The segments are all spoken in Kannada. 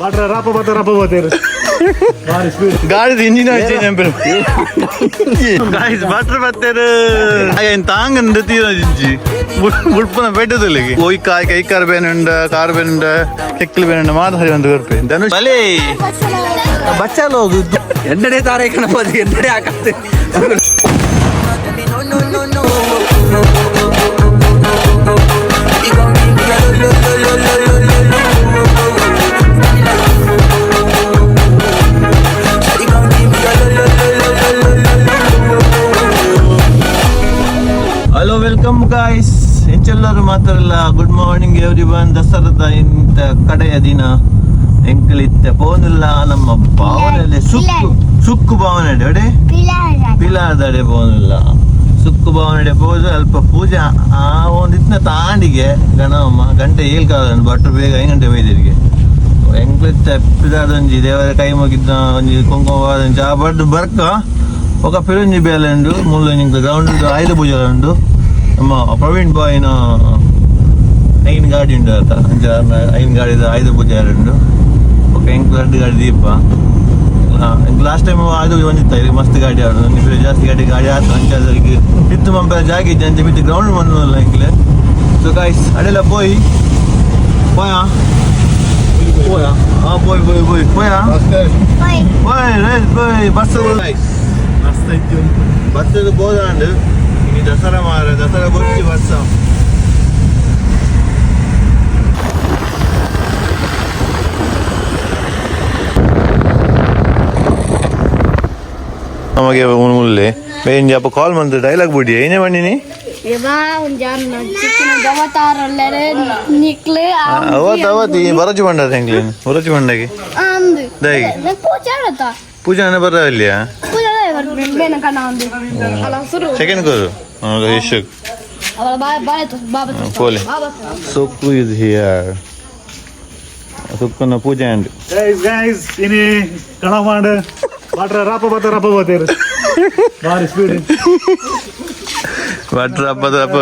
வாட்டர் ராப்ப பார்த்து ராப்ப பார்த்தாரு காய்ஸ் இன்ஜின் ஆச்சு நம்பர் காய்ஸ் வாட்டர் பார்த்தாரு ఆయన తాంగండి తీరొచ్చి ముడిపన పెట్టదలిగి ఓయ్ కాయ్ కై కార్బేనుండ కార్బేనుండ టెక్కిల్ బేనుండ మాధరి వంద గర్పే ధనుష్ భలే బచ్చా లోగ్ ఎండడే తారే కనపది ఎండడే ఆకతే no no no no no everyone ದಸರದ ಇಂತ ಕಡೆಯ ದಿನ ಎಂಕಲಿತ್ತ. ಪೋನಿಲ್ಲ ನಮ್ಮ ಭಾವನೆ ಸುಕ್ಕು ಸುಕ್ಕು ಭಾವನೆ ಅಡೆ ಪಿಲಾದಡೆ ಪೋನಿಲ್ಲ. ಸುಕ್ಕು ಭಾವನೆ ಪೂಜೆ ಅಲ್ಪ ಪೂಜೆ ಆ ಒಂದಿತ್ತಿನ ತಾಂಡಿಗೆ ಗಣಮ್ಮ ಗಂಟೆ ಏಳ್ಕಾದ ಭಟ್ರು ಬೇಗ ಐದು ಗಂಟೆ ಬೈದಿರಿಗೆ. ಎಂಕ್ಲಿತ್ತ ಒಂಜಿ ದೇವರ ಕೈ ಮುಗಿದ್ದ ಒಂಜಿ ಕುಂಕುಮವಾದಂಜಿ ಆ ಬಡ್ದು ಬರ್ಕ ಒಕ ಪಿರುಂಜಿ ಬೇಲೆ ಉಂಡು ಮುಳ್ಳು ಗ್ರೌಂಡ್ ಆಯುಧ ಪೂಜೆ ಉಂಡು ನಮ್ಮ ಪ್ರವೀಣ್ ಬಾಯ್ನ അയിൻകാടി ഉണ്ട് കേട്ടോ അഞ്ചാറിന് അയിൻകാടി ആയുധ പൂജാരുണ്ട് ഒക്കെ ಎಂಟು ಗಾಡಿ ದೀಪ? ಲಾಸ್ಟ್ ಟೈಮ್ ಅದು ಒಂದಿತ್ತ ಇದು ಮಸ್ತ್ ಗಾಡಿ ಆಡು. ನಿಮಗೆ ಜಾಸ್ತಿ ಗಾಡಿ ಗಾಡಿ ಆತ ಅಂಚಾದ್ರಿಗೆ ಇತ್ತು ಮಂಪ ಜಾಗಿ ಜಂಜಿ ಮಿತ್ತು ಗ್ರೌಂಡ್ ಬಂದಿಲ್ಲ ಎಂಕ್ಲೆ ಸೊ ಗಾಯ್ಸ್ ಅಡೆಲ್ಲ ಪೋಯಿ. ಪೋಯ? ಪೋಯ? ಹಾ ಪೋಯ್ ಪೋಯ್ ಪೋಯ್. ಪೋಯ? ಪೋಯ್ ರೈಸ್ ಪೋಯ್ ಬಸ್ ಮಸ್ತ್ ಇತ್ತು ಬಸ್ ಬೋದ ಅಂಡ್ ಈ ದಸರಾ ಮಾರ ದಸರಾ ಬರ್ತಿ ಬಸ್. ನಮಗೆ ಮುಳ್ಳೆ ಬೇಂಜಿ ಅಪ್ಪ ಕಾಲ್ ಬಂದು ಡೈಲಾಗ್ ಬಿಡಿ ಏನೇ ಮಾಡಿನಿ Eba, unjan chicken gavatar lere nikle ಅವತ್ತು ಅವತ್ತು ಈ ಬರಜು ಬಂಡದ ಹೆಂಗ್ಲಿ ಬರಜು ಬಂಡಗೆ and Dai. ne puja rata ಪೂಜಾನೆ ಬರಲಿಲ್ಲ puja da ever ben kana and ala suru second ಕೋರು Ishu ala ba ba to baba to ಕೋಲೆ baba ಸೊಕ್ಕು ಇದು ಹಿಯರ್ ಸೊಕ್ಕನ ಪೂಜೆ ಅಂಡ್ ಗೈಸ್ ಗೈಸ್ ಇನಿ ಕಣ ಮಾಡ ಬಾಟ್ರ ರಾಪ ಬತ್ತ ರಾಪ ಬತ್ತೇರು ಬಾರಿ ಸ್ಪೀಡ್ ವಾಟರ್ ಹಬ್ಬದ ಹಬ್ಬ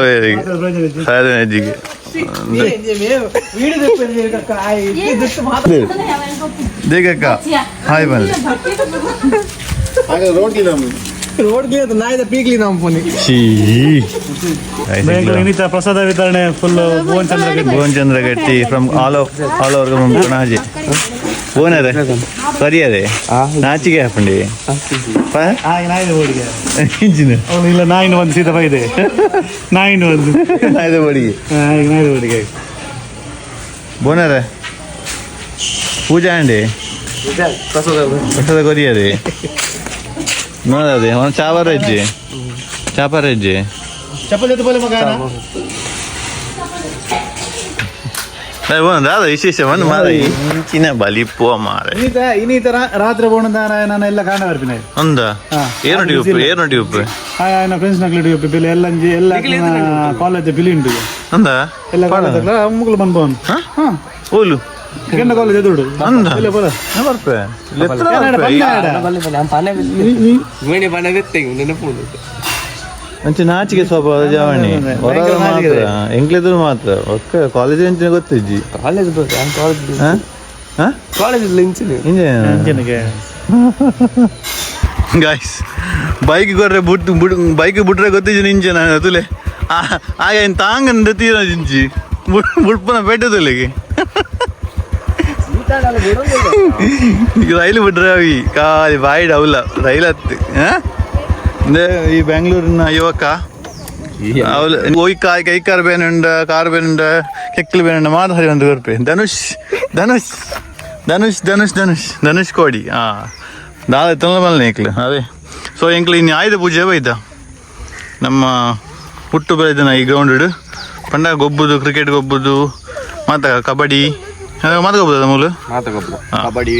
ಸಾಧನೆ ಅಜ್ಜಿಗೆ ದೇಗಕ್ಕ ಹಾಯ್ ಬನ್ನಿ ರೋಡ್ ಗೆ ನಾಯ್ದ ಪೀಕ್ಲಿ ನಮ್ಮ ಫೋನಿ ಛೀ ಬ್ಯಾಂಗ್ಳೂರ್ ಇನ್ನಿತ ಪ್ರಸಾದ ವಿತರಣೆ ಫುಲ್ ಭುವನ್ ಚಂದ್ರ ಭುವನ್ ಚಂದ್ರ ಗಟ್ಟಿ from all over all over from ಕಣಾಜಿ Bhuvan ಅದೇ ಸರಿ ಅದೇ ನಾಚಿಗೆ ಹಾಕೊಂಡಿ ಹಾಗೆ ನಾಯಿನ ಓಡಿಗೆ ಇಂಜಿನ್ ಅವನು ಇಲ್ಲ ನಾಯಿನ ಒಂದು ಸೀದಾ ಇದೆ ನಾಯಿನ ಒಂದು ಆಯ್ತು ಬಡಿಗೆ ಹಾಗೆ ನಾಯಿನ ಓಡಿಗೆ ಬೋನರ ಪೂಜಾ ಅಂಡಿ ಪ್ರಸಾದ ಕೊರಿಯದೆ ನೋಡದೆ ಒಂದು ಚಾಪರ ಹೆಜ್ಜೆ ಚಾಪರ ಹೆಜ್ಜೆ ಚಪ್ಪಲ್ ಜೊತೆ ಬೋಲೆ ಮಗ ದಾದ ವಿಶೇಷ ಒಂದು ಮಾರ. ಇಂಚಿನ ಬಲಿಪುವ ಮಾರ. ಇನ್ನಿತ ಇನ್ನಿತ ರಾ- ರಾತ್ರಿ ಬೋಣ ನಾನು ಎಲ್ಲ ಕಾಣ ಬರ್ತೀನಿ. ಒಂದ? ಹಾ. ಏನು ಉಪ್ಪು ಏನು ಉಪ್ಪು ಹಾಯ್ ಆಯ್ನ ಫ್ರೆಂಡ್ಸ್ ನಕ್ಲಿ ಉಪ್ಪು ಬಿಲ್ ಎಲ್ಲ ಅಂಜಿ ಎಲ್ಲ ಕಾಲೇಜ್ ಬಿಲ್ ಉಂಟು ಒಂದ? ಎಲ್ಲ ಕಾಲೇಜ್ ಮುಗ್ಲು ಬಂದು ಬಂದು ಹಾ? ಹಾ. ಓಲು ಕೆಂಡ ಕಾಲೇಜ್ ಎದುರು ಅಂದ ಇಲ್ಲ ಬರ. ಬರ್ಪೆ ಕನ್ನಡ ಬಂದ ನಾನು ಪನೆ ಮೇಣಿ ಪನೆ ಬೆತ್ತೆಂಗು ನೆನಪು ಅಂಚೆ ನಾಚಿಕೆ ಸ್ವಲ್ಪ ಜಾವಣಿ ಹೊರ ಭಯಂಕರ ನಾಚಿಕೆ ಮಾತ್ರ ಎಂಕ್ಲೆದ್ರು ಮಾತ್ರ ಒಕ್ಕ ಕಾಲೇಜ್ ಅಂಚಿನ ಗೊತ್ತಿಜ್ಜಿ ಕಾಲೇಜ್ ಕಾಲೇಜ್ ಹಾ ಹಾ ಕಾಲೇಜ್ ಇಂಚಿನಿ ಇಂಜೆ ಅಂಜನಿಗೆ ಗಾಯ್ಸ್ ಬೈಕ್ ಕೊರ್ರೆ ಬುಟ್ ಬುಡ್ ಬೈಕ್ ಬಿಟ್ರೆ ಗೊತ್ತಿಜ್ಜಿ ನಿಂಚೆ ನಾನು ತುಲೆ ಆಗ ಏನು ತಾಂಗಂದು ತೀರ ಜಿಂಚಿ ಬುಡ್ಪನ ಪೆಟ್ಟದುಲೆಗೆ ಈಗ ರೈಲು ಬಿಟ್ರೆ ಅವಿ ಖಾಲಿ ಬಾಯಿಡ್ ಅವಲ್ಲ ರೈಲ್ ಹತ್ತಿ ಹಾ ಅಂದ್ರೆ ಈ ಬೆಂಗಳೂರಿನ ಯುವಕ ಅವಳು ಹೋಯ್ ಕಾಯ್ ಕೈ ಕಾರ್ ಬೇನುಂಡ ಕಾರ್ ಬೇನುಂಡ ಕೆಕ್ಕಲು ಬೇನುಂಡ ಮಾಧರಿ ಒಂದು ಕೊರ್ಪೆ ಧನುಷ್ ಧನುಷ್ ಧನುಷ್ ಧನುಷ್ ಧನುಷ್ ಧನುಷ್ ಕೋಡಿ. ಹಾ ದಾದ ತೊಂದ ಬಲ್ಲ ಎಂಕ್ಲು ಅದೇ. ಸೊ ಎಂಕ್ಲು ಇನ್ನು ಆಯುಧ ಪೂಜೆ ಬೈದ ನಮ್ಮ ಹುಟ್ಟು ಬೆಳೆದನ ಈ ಗ್ರೌಂಡ್ ಪಂಡ ಗೊಬ್ಬುದು ಕ್ರಿಕೆಟ್ ಗೊಬ್ಬುದು ಮಾತ ಕಬಡ್ಡಿ. ಮಾತ ಗೊಬ್ಬುದ ಮೂಲು ಕಬಡ್ಡಿ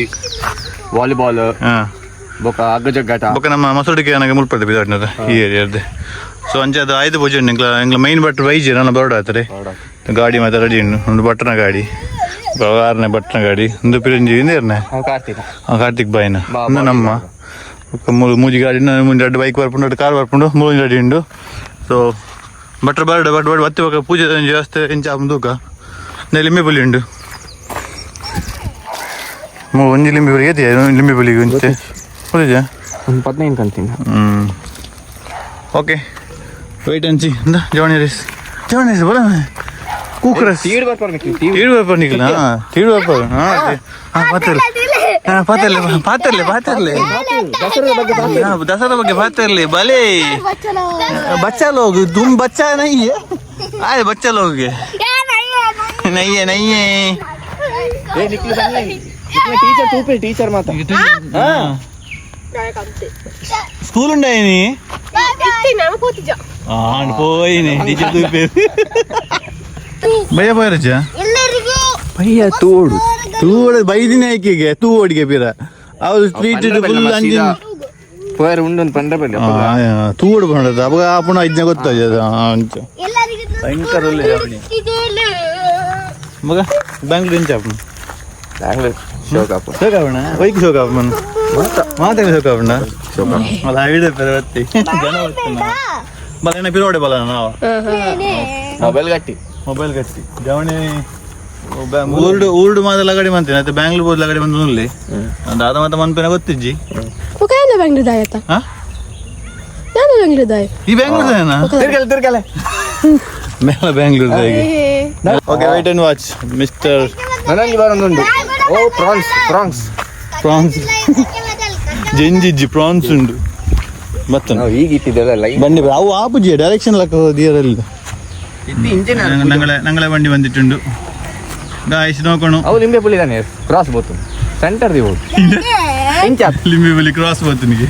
ವಾಲಿಬಾಲ್. ಹಾಂ ಬೊಕ ಅಗ್ಗಜ ಘಾಟ. ಬೊಕ ನಮ್ಮ ಮಸೂಡಿಗೆ ನನಗೆ ಮುಲ್ಪಡ್ದೆ ಬಿದಾಡ್ನದ ಈ ಏರಿಯಾದ ಸೊ ಅಂಚೆ ಅದು ಆಯ್ದು ಪೂಜೆ ಎಂಕ್ಲ ಎಂಕ್ಲ ಮೈನ್ ಬಟ್ ವೈಜಿ ನನ್ನ ಬರೋಡ ಆತರೆ ಗಾಡಿ ಮಾತ್ರ ರೆಡಿ ಒಂದು ಬಟ್ಟನ ಗಾಡಿ ಆರನೇ ಬಟ್ಟನ ಗಾಡಿ ಒಂದು ಪಿರಂಜಿ ಇಂದೇರ್ನೆ ಕಾರ್ತಿಕ್. ಕಾರ್ತಿಕ್ ಬಾಯ್ನ. ನಮ್ಮ ಮೂಜಿ ಗಾಡಿ ಮುಂದೆ ಎರಡು ಬೈಕ್ ಬರ್ಕೊಂಡು ಕಾರ್ ಬರ್ಕೊಂಡು ಮೂರು ಗಾಡಿ ಉಂಡು. ಸೊ ಬಟ್ರ ಬರ್ಡ ಬಟ್ ಬಟ್ ಬತ್ತಿ ಬಗ್ಗೆ ಪೂಜೆ ಜಾಸ್ತಿ ಇಂಚ ಮುಂದೂಕ ಲಿಂಬೆ ಬುಲಿ ಉಂಡು ಒಂದು ಲಿಂಬೆ ಬುಲಿ ಲಿಂಬಿ ಲಿಂಬೆ ಬುಲಿಗೆ ಒಂಚೆ ಹೊಲಿಜ ಒಂದು ಪದ್ನೈದು ಕಂತೀನಿ ಹ್ಮ್ ಓಕೆ ವೆಯ್ಟ್ ಅಂಚಿ ಇಂದ ಜವಣಿ ರೇಸ್ ಜವಣಿ ರೇಸ್ ಬರ ಕೂಕ್ರಸ್ ತೀಡ್ ಬರ್ಬೇಕು ತೀಡು ಬರ್ಪ ನಿಖಿಲ್ ಹಾ ತೀಡು ಬರ್ಪ ಹಾ ಹಾ ಪಾತರ್ಲೆ ಹಾ ಪಾತರ್ಲೆ ಪಾತರ್ಲೆ ಪಾತರ್ಲೆ ದಸರಾ ಬಗ್ಗೆ ಪಾತರ್ಲೆ ಬಲೆ बच्चा लोग तुम बच्चा नहीं है आए बच्चा लोग है नहीं है नहीं है ಟೀಚರ್ ತೂಪೆ ಟೀಚರ್ ಮಾತಾ స్కూల్ ఉండేది పోయి ಭಯ ಬರಜ ಎಲ್ಲರಿಗೂ ಭಯ್ಯ ತೋಡು ತೂ ಬೈದಿನ ಆಯ್ಕೆಗೆ ತೂ ಓಡಿಗೆ ಪೀರ ಅವ್ರು ಸ್ಟ್ರೀಟ್ ಫುಲ್ ಅಂಜಿ ಪರ್ ಉಂಡೊಂದು ಪಂಡ ಬಲ್ಲಿ ತೂ ಓಡ್ ಬಂದದ ಅವಾಗ ಪುನಃ ಇದನ್ನ ಗೊತ್ತಾಗ್ಯದ ಅಂಚ ಎಲ್ಲರಿಗೂ ಭಯಂಕರ ಒಳ್ಳೆ ಮಗ ಬ್ಯಾಂಗ್ಳೂರ್ ಇಂಚ ಬ್ಯಾಂಗ್ಳೂರ್ ಶೋಕಾಪು ಶೋಕಾಪಣ ಬೈಕ್ ಶೋಕಾಪಣ ಮಾತಾಡಿ ಶೋಕಾಪಣ ಅಲ್ಲ ಐಡೆ ಪೆರವತ್ತಿ. ಜನ ಬಲ ಪಿರೋಡೆ ಬಲ ನಾವು? ಮೊಬೈಲ್ ಗಟ್ಟಿ. ಮೊಬೈಲ್ ಕಟ್ಟಿ ಜವಣಿ ಊರ್ಡ್ ಊರ್ಡ್ ಮಾದ ಲಗಡಿ ಮಂತೇನೆ ಮತ್ತೆ ಬ್ಯಾಂಗ್ಳೂರ್ ಬೋದ್ ಲಗಡಿ ಬಂದು ನುಲ್ಲಿ. ದಾದ ಮತ್ತೆ ಮನ್ಪೇನ ಗೊತ್ತಿಜ್ಜಿ? lidaya ta? ಹಾ? Yana bang lidaya? ಈ ಬ್ಯಾಂಗ್ಳೂರ್ ತಿರ್ಗಲೆ ತಿರ್ಗಲೆ. ಮೇಲ Bangalore okay wait and watch mister ನನಗೆ ಬರೋದು ಓ ಪ್ರಾನ್ಸ್ ಪ್ರಾನ್ಸ್ ಪ್ರಾನ್ಸ್ ಜೆಂಜಿಜ್ಜಿ ಪ್ರಾನ್ಸ್ ಉಂಡು ಮತ್ತೆ ನಾವು ಈಗ ಇಟ್ಟಿದ್ದೆಲ್ಲ ಲೈನ್ ಬಂಡಿ ಬ- ಅವು ಆಪುಜಿ ಡೈರೆಕ್ಷನ್ ಲಕ್ಕ ದಿಯರಲ್ಲಿ ಇಂಜಿನ್ ഞങ്ങളെ ഞങ്ങളെ വണ്ടി വന്നിട്ടുണ്ട് ഗായ്സ് നോക്കണു ಅವು ಲಿಂಬೆ ಪುಳಿದಾನೆ cross both centre the boat ಇಂಚ ലിംബി വലി ക്രോസ് പോത്തിനിക്ക്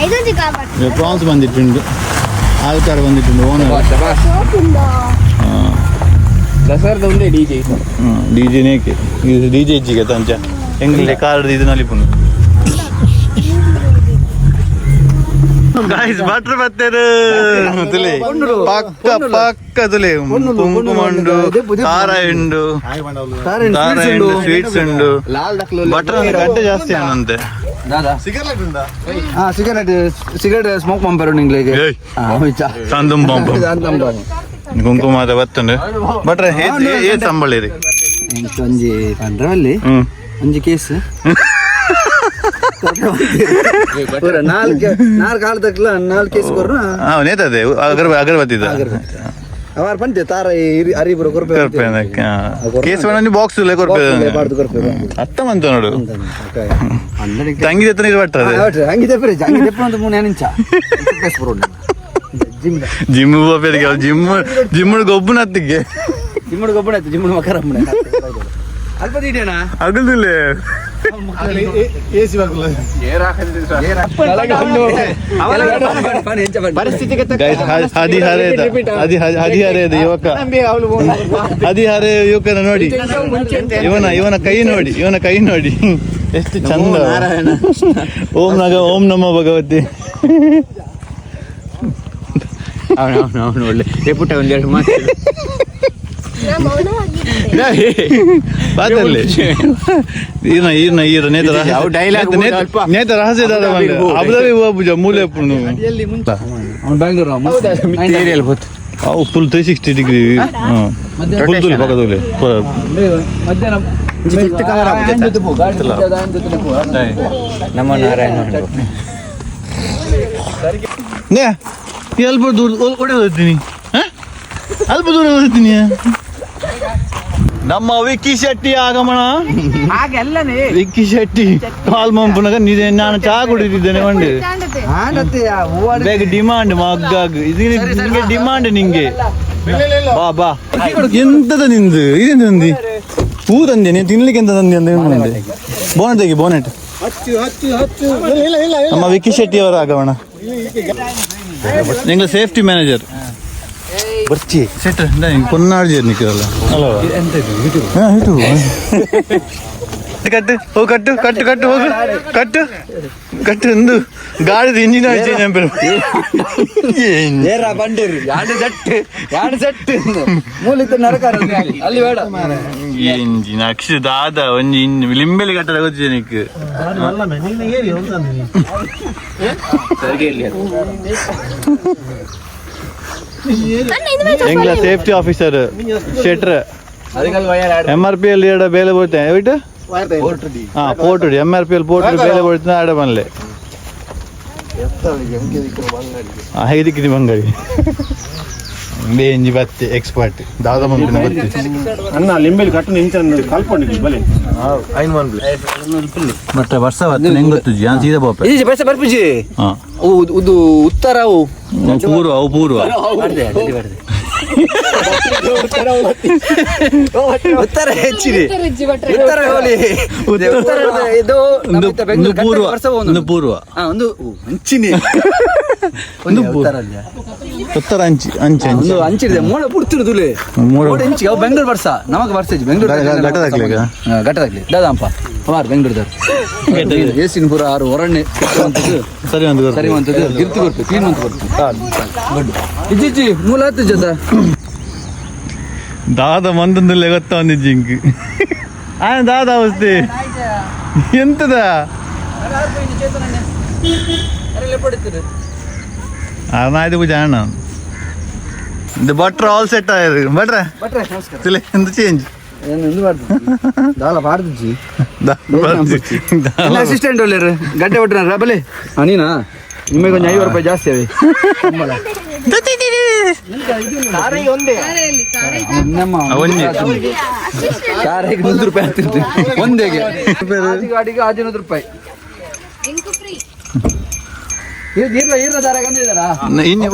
ಇದೊಂದು ಕಾಪಾಡು പ്രോൺസ് വന്നിട്ടുണ്ട് ആൾക്കാർ വന്നിട്ടുണ്ട് ഓണർ ದಸರದ ಒಂದೇ ಡಿ ಜೆ ಡಿ ಜೆ ನೇಕೆ ಇದು ಡಿ ಜೆ ಇಜ್ಜಿಗೆ ತಂಚ ಹೆಂಗಿಲ್ಲ ಕಾರ್ ಇದು ನಲಿಪುನು ಗಾಯ್ಸ್ ಬಟ್ರ್ ಬತ್ತೇರು ತುಲೆ ಪಕ್ಕ ಪಕ್ಕ ತುಲೆ ಕುಂಕುಮಂಡು ಖಾರ ಉಂಡು ಖಾರ ಉಂಡು ಸ್ವೀಟ್ಸ್ ಉಂಡು ಬಟ್ರ್ ಅಂದ್ರೆ ಗಡ್ಡೆ ಜಾಸ್ತಿ ಹಾ ಸಿಗರೇಟ್ ಸಿಗರೇಟ್ ಸ್ಮೋಕ್ ಪಂಪರ್ ನಿಂಗ್ಲಿಗೆ. ಸಂದಂ ಪಂಪ ಕುಂಕುಮ ಅದ ಬತ್ತುಂಡು. ಬಟ್ರೆ ಏನ್ ಸಂಬಳಿರಿ ಒಂಜಿ ಪಂಡ್ರಲ್ಲಿ ಹ್ಮ್. ಒಂಜಿ ಕೇಸ್ ಪೂರ ನಾಲ್ಕು ನಾಲ್ಕು ಕಾಲ ತಕ್ಲ ನಾಲ್ಕು ಕೇಸ್ ಕೊರ್ರು ಹಾ ನೇತದೆ ಅಗರ ಅಗರಬತ್ತಿ ಅವಾರ ಪಂತೆ ತಾರ ಅರಿಬರು ಕೊರ್ಪೆ ಕೇಸ್ ಬಣ್ಣ ಬಾಕ್ಸ್ ಕೊರ್ಪೆ ಬಾರ್ದು ಕೊರ್ಪೆ ಅತ್ತ ಮಂತ ನೋಡು ಅಂದನಿಗೆ ತಂಗಿ ಎತ್ತನ ಇದು ಬಟ್ಟದೆ ಹಂಗೆ ತೆಪ್ಪರೆ ಹಂಗೆ ತೆಪ್ಪ ಅಂತ ಮೂರು ನಿಂಚ ಕೇಸ್ ಬರೋಣ ಜಿಮ್ ಜಿಮ್ ಹೋಗ್ಬೇಕು ಜಿಮ್ ಜಿಮ್ ಗೊಬ್ಬನ ಹತ್ತಿಗೆ ಜಿಮ್ಮಡ್ ಗೊಬ್ಬಣ ಆಯ್ತು ಜಿಮ್ಮಡ್ ಮಕರ ಅಲ್ಪ ಇಡೇನಾ ಅಗಲ್ದಿಲ್ಲ ಪರಿಸ್ಥಿತಿಗೆ ಗೈಸ್ ಹದಿಹರೆ ಹದಿ ಹದಿಹರೆ ಯುವಕ. ಹದಿಹರೆ ಯುವಕನ ನೋಡಿ. ಇವನ ಇವನ ಕೈ ನೋಡಿ. ಇವನ ಕೈ ನೋಡಿ. ಎಷ್ಟು ಚಂದ. ಓಂ ನಗ ಓಂ ನಮ ಭಗವತಿ. ಅವನವನು ಒಳ್ಳೆ. ಏ ಪುಟ್ಟ ಒಂದೆರಡು ಮಾತು ಈರ್ನ ಈರ್ನ ಈರ ಅಲ್ಪ? ನೇತ ರಹಸ್ಯ ದಾದ ಅಬುದಾಬಿ ಹೋಗ್ಬುಜ ಮೂಲೆ ಪುಣ್ಣು ಅವ್ನು ಬ್ಯಾಂಗ್ಳೂರ್ ಏರಿಯಲ್ ಗೊತ್ತು. ಅವು full three sixty degree full ತುಲಿ ಪಕ್ಕದಲ್ಲಿ ಮಧ್ಯಾಹ್ನ ನಮ್ಮ ನಾರಾಯಣ ನೇ ಅಲ್ಪ ದೂರ ಒಡೆ ಹೋಗ್ತೀನಿ ಅಲ್ಪ ದೂರ ಹೋಗ್ತೀನಿ ನಮ್ಮ ವಿಕ್ಕಿ ಶೆಟ್ಟಿ ಆಗಮನ ಹಾಗೆಲ್ಲನೇ. ವಿಕ್ಕಿ ಶೆಟ್ಟಿ ಕಾಲ್ ಮಂಪನಾಗ ನಿಜ ನಾನು ಚಹಾ ಕುಡಿದಿದ್ದೇನೆ ಮಂಡಿ. ಬೇಗ ಡಿಮಾಂಡ್ ಮಗ್ಗಾಗ್ ಇದು ನಿಂಗೆ. ಡಿಮಾಂಡ್ ನಿಂಗೆ ಬಾ ಬಾ. ಎಂತದ ನಿಂದು ಇದೇನು ತಂದಿ? ಹೂ ತಂದೆ ನೀನು ತಿನ್ಲಿಕ್ಕೆ ಎಂತ ತಂದೆ ಅಂತ ಏನು ಬೋನೆಟ್ ತೆಗಿ ಬೋನೆಟ್ ನಮ್ಮ ವಿಕ್ಕಿ ಶೆಟ್ಟಿ ಅವರ ಆಗಮನ ನಿಂಗಳ ಸೇಫ್ಟಿ ಮ್ಯಾನೇಜರ್ ಬರ್ಚಿ ಸೆಟ್ ಪೊನ್ನಾಳು ಜೇರ್ ನಿಕ್ಕಲ್ಲ ಅಲ್ಲ ಕಟ್ಟು ಹೋಗಿ ಕಟ್ಟು ಕಟ್ಟು ಕಟ್ಟು ಹೋಗು ಕಟ್ಟು ಕಟ್ಟು ಒಂದು ಗಾಡಿದ ಇಂಜಿನ್ ಚೇಂಜ್ ಅಂಪೇರು ಏರ ಬಂಡಿರಿ ಎರಡು ಸೆಟ್ ಎರಡು ಸೆಟ್ ಮೂಲಿತ ನರಕಾರ ಅಲ್ಲಿ ಬೇಡ ಇಂಜಿನ್ ಅಕ್ಷ ದಾದ ಒಂಜಿ ಲಿಂಬೆಲಿ ಕಟ್ಟದ ಗೊತ್ತಿದೆ ನಿಕ್ ಎಂಗ್ಲ ಸೇಫ್ಟಿ ಆಫೀಸರ್ ಶೆಟ್ರ್ ಅದಕ್ಕೆಲ್ಲ ವಯರ್ ಎಮ್ ಆರ್ ಪಿ ಅಲ್ಲಿ ಎರಡು ಬೇಲೆ ಬೋತೆ ಬಿಟ್ಟು ಹಾ ಪೋಟುಡಿ ಎಮ್ ಆರ್ ಪಿ ಎಲ್ ಪೋಟುಡಿ ಬೇಲೆ ಕೊಡ್ತೀನಿ ಆಡ ಬಂದ್ಲೆ ಐದಕ್ಕೆ ಬಂಗಾರಿ ಬೇಂಜಿ ಬತ್ತಿ ಎಕ್ಸ್ಪರ್ಟ್. ದಾದ ಮಂದಿನ ಬತ್ತಿ ಅನ್ನ ಲಿಂಬೆಲಿ ಕಟ್ಟು ನಿಂಚ ಕಲ್ಕೊಂಡಿದ್ವಿ ಬಲೆ ಮತ್ತೆ ವರ್ಷ ಬತ್ತೆ ಹೆಂಗ್ ಗೊತ್ತುಜಿ ನಾನು ಸೀದಾ ಬಾಪೆ ಇದು ಬಸ್ ಬರ್ಪಿಜಿ ಇದು ಉತ್ತರ ಅವು. ಪೂರ್ವ ಅವು ಪೂರ್ವ. ಉತ್ತರ ಹೆಚ್ಚಿರಿ. ರಿಜ್ಜಿ ಉತ್ತರ ಹೋಲಿ. ಉತ್ತರ ಇದು ಪೂರ್ವ ವರ್ಷ ಒಂದು ಪೂರ್ವ. ಹಾ, ಒಂದು ಓ, ಅಂಚಿನಿ ಒಂದು ಉತ್ತರ ಅಂಚಿ ಅಂಚೆ ಅಂಚಿ. ಒಂದು ಅಂಚಿರಿದೆ ಮೋಡ ಪುಡ್ತಿರುದುಲೆ ಮೋಡ- ಮೋಡ ಇಂಚಿ ಅವು ಬೆಂಗಳೂರು ಬರ್ಸ? ನಮಗ ಬರ್ಸ ಬೆಂಗಳೂರು ಘಟದಾಗ್ಲಿ? ಘಟದಾಗ್ಲಿ. ದಾದಾಂಪ ಅವಾರ್ ಬೆಂಗಳೂರದವ್ರು. ಏಸಿನ ಪೂರ ಆರು ಹೊರಣ್ಣೆ. ಸರಿ ಒಂದು ಸರಿ ಮಂತದ್ದು ಗಿರ್ತಿ ಬರ್ತು ಕ್ಲೀನ್ ಅಂತ ಬರ್ತು ಇಜ್ಜಿಜ್ಜಿ ಇಜ್ಜಿ ಮೂಲ ಹತ್ತು ಜೊತೆ ದಾದ ಮಂದೊಂದಲ್ಲೇ ಗೊತ್ತಾ ಒಂದು ಜಿಂಕ್ ಆ ದಾದ ಅವಸ್ಥೆ. ಎಂತದ? ಅನಾಯ್ತು ಪೂಜ ಅಣ್ಣ ಇದು ಭಟ್ರ ಆಲ್ ಸೆಟ್ ಆಯ್ರು ಭಟ್ರ ಬಟ್ರೆ ನಮಸ್ಕಾರ ತಿಳಿ ಎಂತ ಚೇಂಜ್ ಏನು ಎಂದು ಮಾಡ್ದು ದಾಲ ಬಾರ್ದು ಜಿ ಅಸಿಸ್ಟೆಂಟ್ ಒಳ್ಳೆಯರು ಗಡ್ಡೆ ಒಟ್ಟಿನ ಬಲೆ ಹಾ ನೀನಾ ನಿಮಗೆ ಒಂದು ಐವತ್ತು ರೂಪಾಯಿ ಜಾಸ್ತಿ ಅವೆ ಸಂಬಳ ನಮ್ಮ ಅವನ್ನೇ ಕಾರಿಗೆ ಇರ್ಲ ಇರ್ಲ ದಾರ ಗಂದಿದ್ದಾರಾ ಇನ್ನು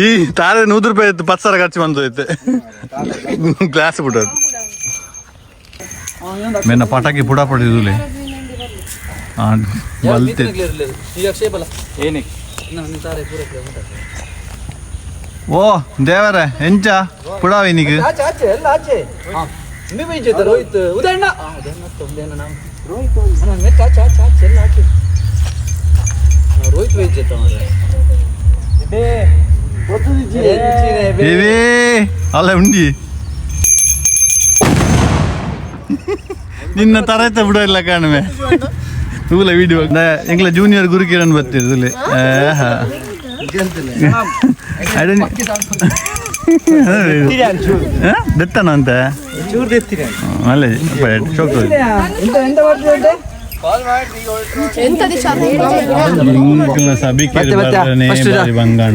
ಈ ತಾರೆ ನೂರು ರೂಪಾಯಿ ಇತ್ತು ಪತ್ತು ಸಾವಿರ ಖರ್ಚು ಬಂದೈತೆ ಗ್ಲಾಸ್ ಬಿಡೋದು. ಮೇನ ಪಟಾಕಿ ಪುಡ ಪಡಿದುಲೆ ಬಲ್ತೆ. ಓ ದೇವರೇ ಎಂಚ ಪುಡಾವಿ ನೀಗ ಆಚೆ ಆಚೆ ಎಲ್ಲ ಆಚೆ ನಿಮಗೆ ಬೀಜ ರೋಹಿತ್ ಉದಯಣ್ಣ ಉದಯಣ್ಣ ಉದಯಣ್ಣ ನಾವು ರೋಹಿತ್ ಅಣ್ಣ ಮೆತ್ತ ಆಚೆ ಆಚೆ ಆಚೆ ಎಲ್ಲ ಆಚೆ ಹಾ, ರೋಹಿತ್ ಬೀಜ ಏವೇ ಅಲ್ಲ ಉಂಡಿ ನಿನ್ನ ತರತ ಬಿಡ ಇಲ್ಲ ಕಾಣುವೆ ತೂಲ ವಿಡಿಯೋ ಎಂಗ್ಲ ಜೂನಿಯರ್ ಗುರುಕಿರಣ್ ಬರ್ತಿರ್ದುಲೆ ಬಿತ್ತನ ಅಂತ ಅಲ್ಲೇ ಚೌಕ ಸಭಿಕೆ ಬಂಗಾಣ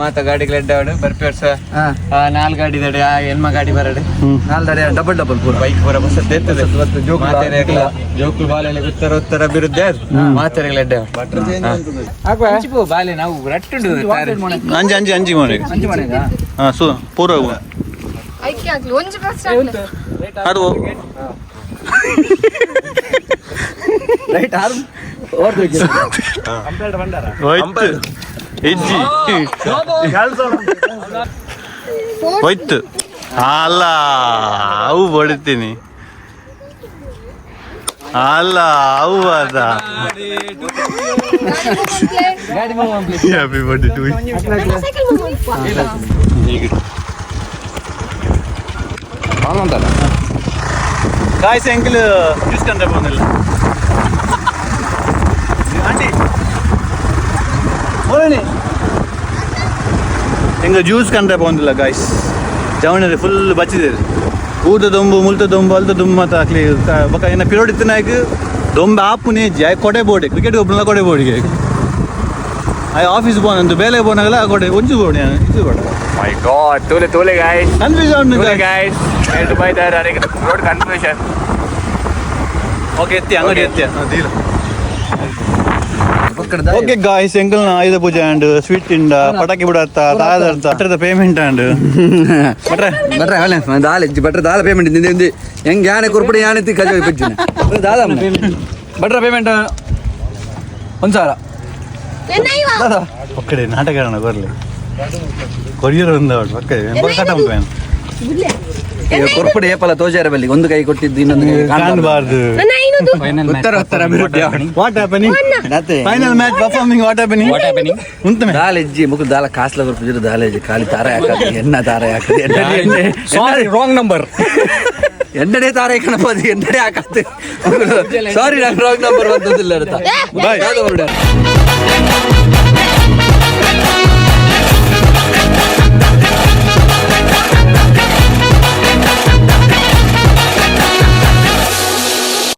ಮಾತ ಗಾಡಿ ಲೆಡ್ಡಾಡು ಬರ್ಪಿ ಸರ್ ನಾಲ್ ಗಾಡಿ ದಡೆ ಆ ಹೆಣ್ಮ ಗಾಡಿ ಬರಡೆ. ನಾಲ್ ದಡೆ ಡಬಲ್ ಡಬಲ್ ಪೂರ. ಬೈಕ್ ಪೂರ ಬಸ್ ಎತ್ತದೆ ಮಾತೆರೆಗ್ಲ ಜೋಕುಲ್ ಬಾಲೆಲೆ ಉತ್ತರ ಉತ್ತರ ಬಿರುದ್ಧ ಮಾತೆರೆಗ್ಲ ಎಡ್ಡೆ ಹಾಕುವ. ಬಾಲೆ ನಾವು ರಟ್ಟುಂಡು ಅಂಜಿ ಅಂಜಿ ಅಂಜಿ ಮನೆ ಹಾ ಸು ಪೂರ ಅದು ರೈಟ್ ಆರು ಓಡ್ದು ಹೆಜ್ಜಿ. ಹೋಯ್ತು. ಅಲ್ಲ ಅವು ಹೊಡಿತೀನಿ ಅಲ್ಲ ಅವು ಅದ. ಹ್ಯಾಪಿ ಬರ್ಡೇ ಟು ಕಾಯ್ಸ್ ಎಂಕಲ್ ಬಂದಿಲ್ಲ. ಹೆಂಗ ಜ್ಯೂಸ್ ಕಂಡ್ರೆ ಬಂದಿಲ್ಲ ಗಾಯ್ಸ್ ಜವಣರಿ ಫುಲ್ ಬಚ್ಚಿದ್ದೀರಿ ಊಟ ದೊಂಬು ಮುಲ್ತ ದೊಂಬು ಅಲ್ತ ದುಂಬು ಮತ್ತು ಹಾಕ್ಲಿ ಬಕ ಏನ ಪಿರೋಡ್ ಇತ್ತಿನಾಗ ದೊಂಬೆ ಆಪುನೆ ಜಾಯ್ ಕೊಡೆ ಬೋಡೆ ಕ್ರಿಕೆಟ್ ಒಬ್ಬನ ಕೊಡೆ ಬೋಡಿಗೆ ಆ ಆಫೀಸ್ ಬೋನಂತ ಬೇಲೆ ಬೋನಾಗಲ್ಲ ಆ ಕೊಡೆ ಒಂಜು ಬೋಡಿ ಇದು ಬೇಡ ಮೈ god ತೋಲೆ ತೋಲೆ guys confuse ತೋಲೆ guys to by the road confusion okay ಎತ್ತಿ ಅಂಗಡಿ ಎತ್ತಿ ಅದಿಲ್ಲ ಪಕ್ಕದ ಓಕೆ ಗಾಯ್ಸ್ ಎಂಕಲ್ನ ಆಯುಧ ಪೂಜೆ ಅಂಡ್ ಸ್ವೀಟ್ ಇಂದ ಪಟಾಕಿ ಬಿಡತ್ತ ದಾದ ಬಟ್ರದ ಪೇಮೆಂಟ್ ಅಂಡ್ ಬಟ್ರೆ ಬಟ್ರೆ ಅಲ್ಲ ದಾಲ ಬಟ್ರೆ ದಾಲ ಪೇಮೆಂಟ್ ಇಂದ ಇಂದ ಹೆಂಗ್ ಯಾನೆ ಕುರ್ಪಡಿ ಯಾನೆ ತಿ ಕಜ ಬಿಜ್ಜನ ದಾಲ ಬಟ್ರೆ ಪೇಮೆಂಟ್ ಒಂದ್ ಸಾವಿರ ಒಕ್ಕಡೆ ನಾಟಕ ಬರ್ಲಿ ಕೊರಿಯರ್ ಒಂದು ಒಕ್ಕಡೆ ಕಟ್ಟಂ ಪೇನ್ ಕೊರ್ಪಡೆ ಏಪಲ ತೋಜಾರ ಬಲ್ಲಿ ಒಂದು ಕೈ ಕೊಟ್ಟಿದ್ದು ಇನ್ನೊಂದು ಕೈ ಕಾಣಬಾರ್ದು ಉತ್ತರ ಉತ್ತರ ಅಭಿವೃದ್ಧಿ Avani what happening final match performing what happening ಉಂಟು ದಾಲ ಇಜ್ಜಿ ಮುಖ ದಾಲ ಕಾಸ್ಲ ಬರ್ಪಿದ್ರು ದಾಲ ಇಜ್ಜಿ ಖಾಲಿ ತಾರೆ ಹಾಕದು ಎಣ್ಣ ತಾರೆ ಹಾಕದು ಸಾರಿ ರಾಂಗ್ ನಂಬರ್ ಎಣ್ಣೆ ತಾರೆ ಕಣಪದಿ ಎಣ್ಣೆ ಹಾಕತ್ತೆ ಸಾರಿ ನಾನು ರಾಂಗ್ ನಂಬರ್ ಬಂದದಿಲ್ಲ Bye. ಹೊರಡ